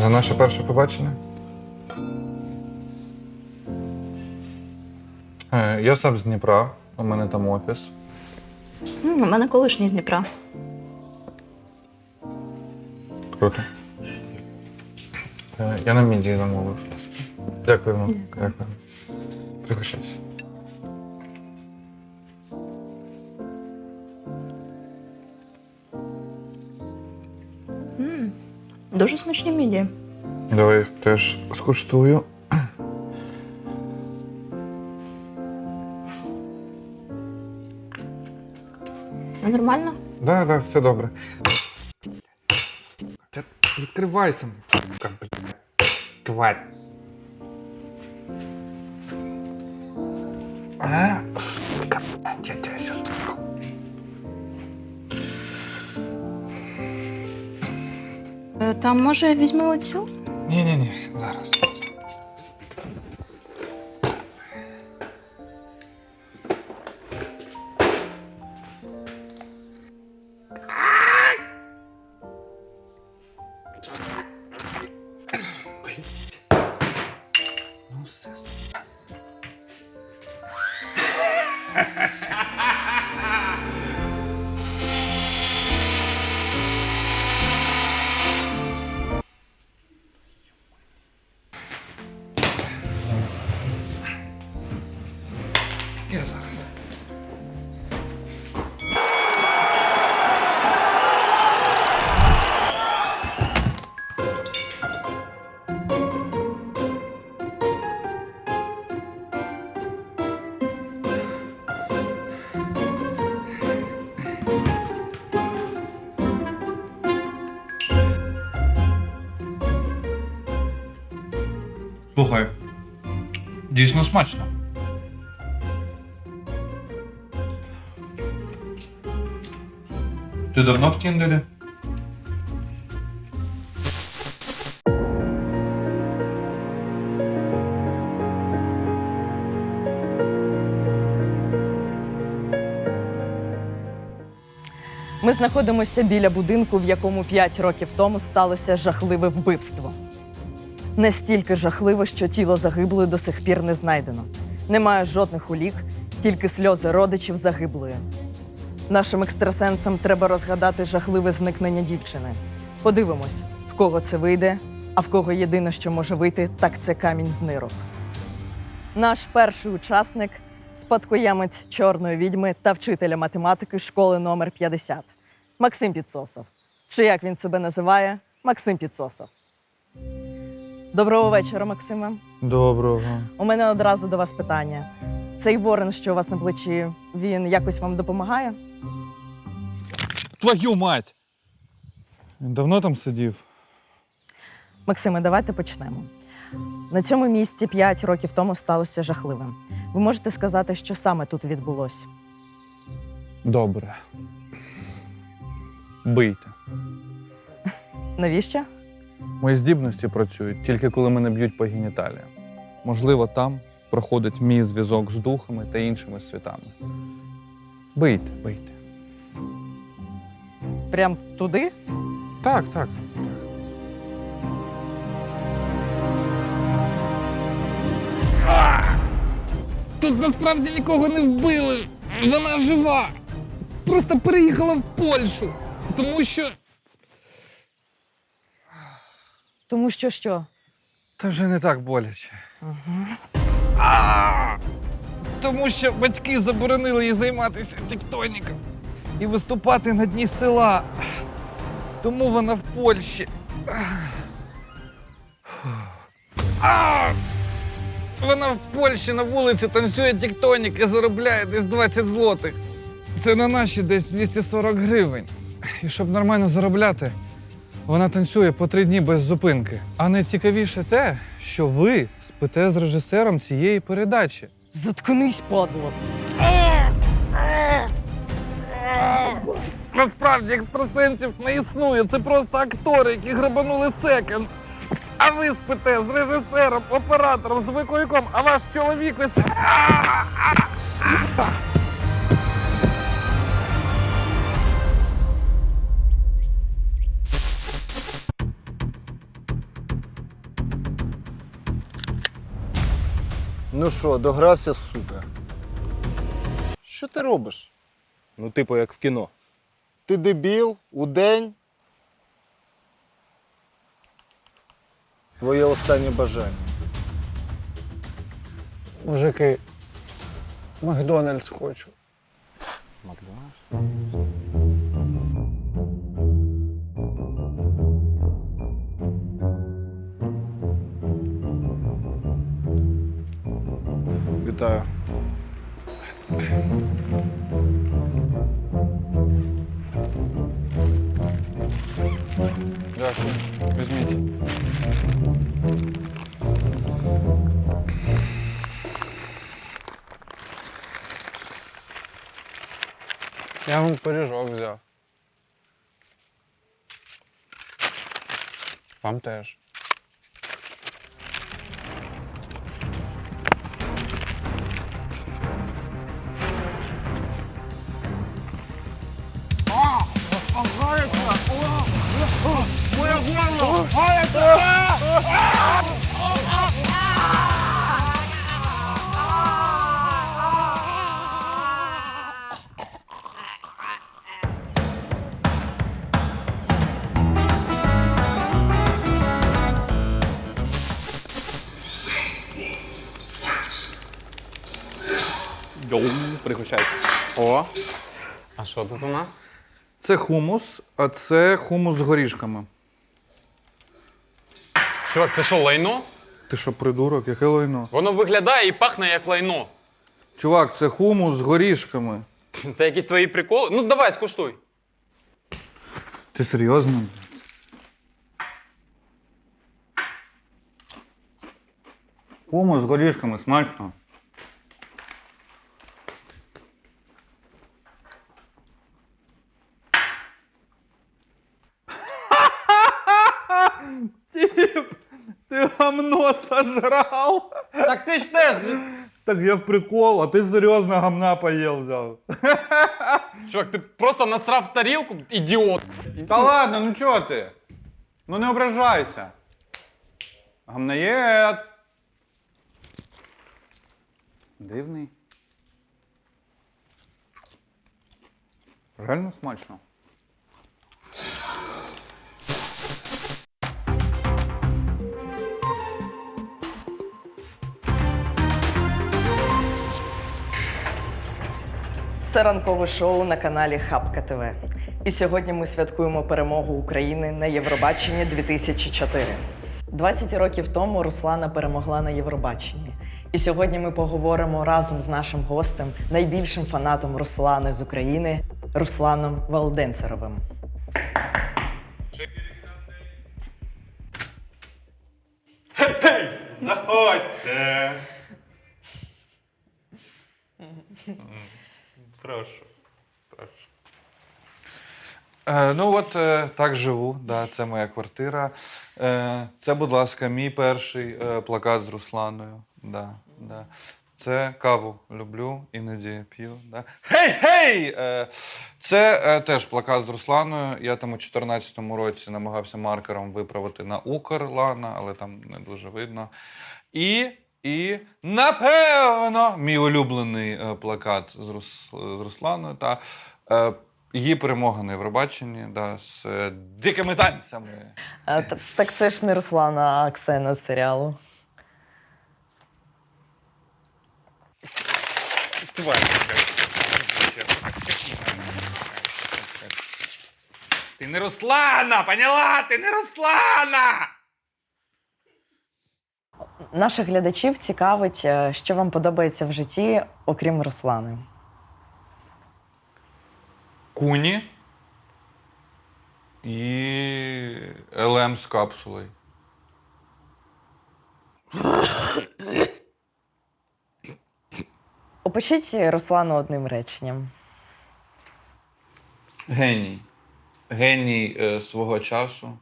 За наше перше побачення? Е, Я сам з Дніпра, у мене там офіс. М, У мене колишній з Дніпра. Круто. Е, Я на міді замовив. Дякуємо. Дякую. Дякую. Пригощайся. Дуже смачні міді. Давай теж скуштую. Все нормально? Да, да, все добре. Та Відкривайся. сука, блядь. Тварь. А, сука, блядь, я Там, може, візьми оцю? Ні-ні-ні, зараз. зараз. Слухай, дійсно смачно. Ти давно в Тіндері? Ми знаходимося біля будинку, в якому 5 років тому сталося жахливе вбивство. Настільки жахливо, що тіло загиблої до сих пір не знайдено. Немає жодних улік, тільки сльози родичів загиблої. Нашим екстрасенсам треба розгадати жахливе зникнення дівчини. Подивимось, в кого це вийде, а в кого єдине, що може вийти, так це камінь з нирок. Наш перший учасник спадкоємець чорної відьми та вчителя математики школи номер 50 Максим Підсосов. Чи як він себе називає? Максим Підсосов. Доброго вечора, Максиме. Доброго. У мене одразу до вас питання. Цей ворон, що у вас на плечі, він якось вам допомагає? Твою мать! Він давно там сидів? Максиме, давайте почнемо. На цьому місці 5 років тому сталося жахливе. Ви можете сказати, що саме тут відбулося? Добре. Бийте. Навіщо? Мої здібності працюють тільки коли мене б'ють по геніталіям. Можливо, там проходить мій зв'язок з духами та іншими світами. Бийте, бийте. Прям туди? Так, так. Тут насправді нікого не вбили. Вона жива. Просто переїхала в Польщу. Тому що. Тому що що? Та вже не так боляче. А! Тому що батьки заборонили їй займатися тектоніком і виступати на дні села. Тому вона в Польщі. А! Вона в Польщі на вулиці танцює тектонік і заробляє десь 20 злотих. Це на наші десь 240 гривень. І щоб нормально заробляти, вона танцює по три дні без зупинки. А найцікавіше те, що ви спите з режисером цієї передачі. Заткнись, падло. Насправді екстрасенсів не існує. Це просто актори, які грабанули секонд. А ви спите з режисером, оператором, звуковиком, а ваш чоловік ось. Ну що, догрався, сука? Що ти робиш? Ну, типу, як в кіно. Ти дебіл у день? Твоє останнє бажання. Мужики, Макдональдс хочу. Вітаю. Ganhavam para jogos já. Vamos ter. Olha, olha, olha, olha, olha, olha, olha, olha, olha, olha, Йоу, пригощайся. О, а що тут у нас? Це хумус, а це хумус з горішками. Чувак, це що, лайно? Ти що, придурок, яке лайно? Воно виглядає і пахне як лайно. Чувак, це хумус з горішками. Це якісь твої приколи? Ну давай, скуштуй. Ти серйозно? Хумус з горішками, смачно. гамно сожрав. Так ти ж теж. Так я в прикол, а ти серйозно гамна поїв взяв. Чувак, ти просто насрав в тарілку, ідіот. Та ладно, ну чого ти? Ну не ображайся. Гамнаєт. Дивний. Реально смачно. Це ранкове шоу на каналі Хабка ТВ. І сьогодні ми святкуємо перемогу України на Євробаченні 2004. 20 років тому Руслана перемогла на Євробаченні. І сьогодні ми поговоримо разом з нашим гостем, найбільшим фанатом Руслани з України Русланом Валденцеровим. Заходьте. Прошу. Прошу. Е, ну от е, так живу. Да, це моя квартира. Е, це, будь ласка, мій перший е, плакат з Русланою. Да, да. Це каву люблю, іноді п'ю. Да. Гей, гей! Е, це е, теж плакат з Русланою. Я там у 2014 році намагався маркером виправити на Укрлана, але там не дуже видно. І, і напевно, мій улюблений е, плакат з, Рус, з Русланою. Та, е, її перемога на Євробаченні да, з е, дикими танцями. А, та- так це ж не Руслана, а Оксана з серіалу. Ти не Руслана, поняла? Ти не Руслана! Наших глядачів цікавить, е, що вам подобається в житті, окрім Руслани. Куні і ЛМ з капсулою. Опишіть Руслану одним реченням. Геній. Геній е, свого часу,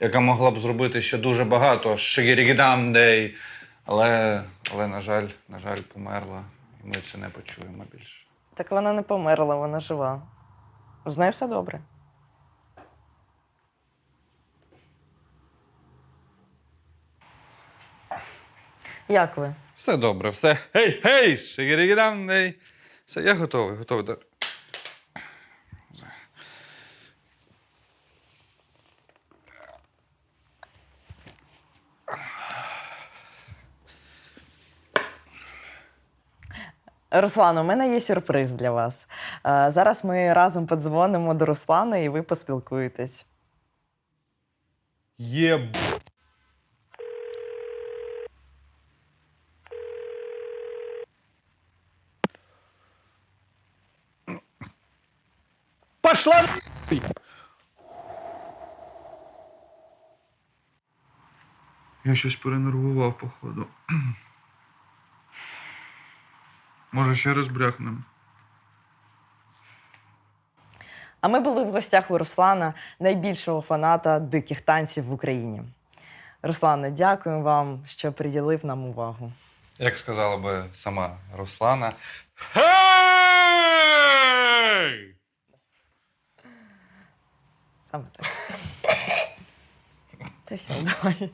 яка могла б зробити ще дуже багато шигірігідам-дей. Але, але, на жаль, на жаль, померла. І ми це не почуємо більше. Так вона не померла, вона жива. З нею все добре. Як ви? Все добре, все. Гей, гей! Шигірігідам, гей. Все, я готовий, готовий. Да. Руслан, у мене є сюрприз для вас. Е, Зараз ми разом подзвонимо до Руслана і ви поспілкуєтесь. Є. Пошла! Я щось перенервував, походу. Може, ще раз брякнемо. А ми були в гостях у Руслана, найбільшого фаната диких танців в Україні. Руслане, дякуємо вам, що приділив нам увагу. Як сказала би сама Руслана. Гей! Саме так. Та все, давай.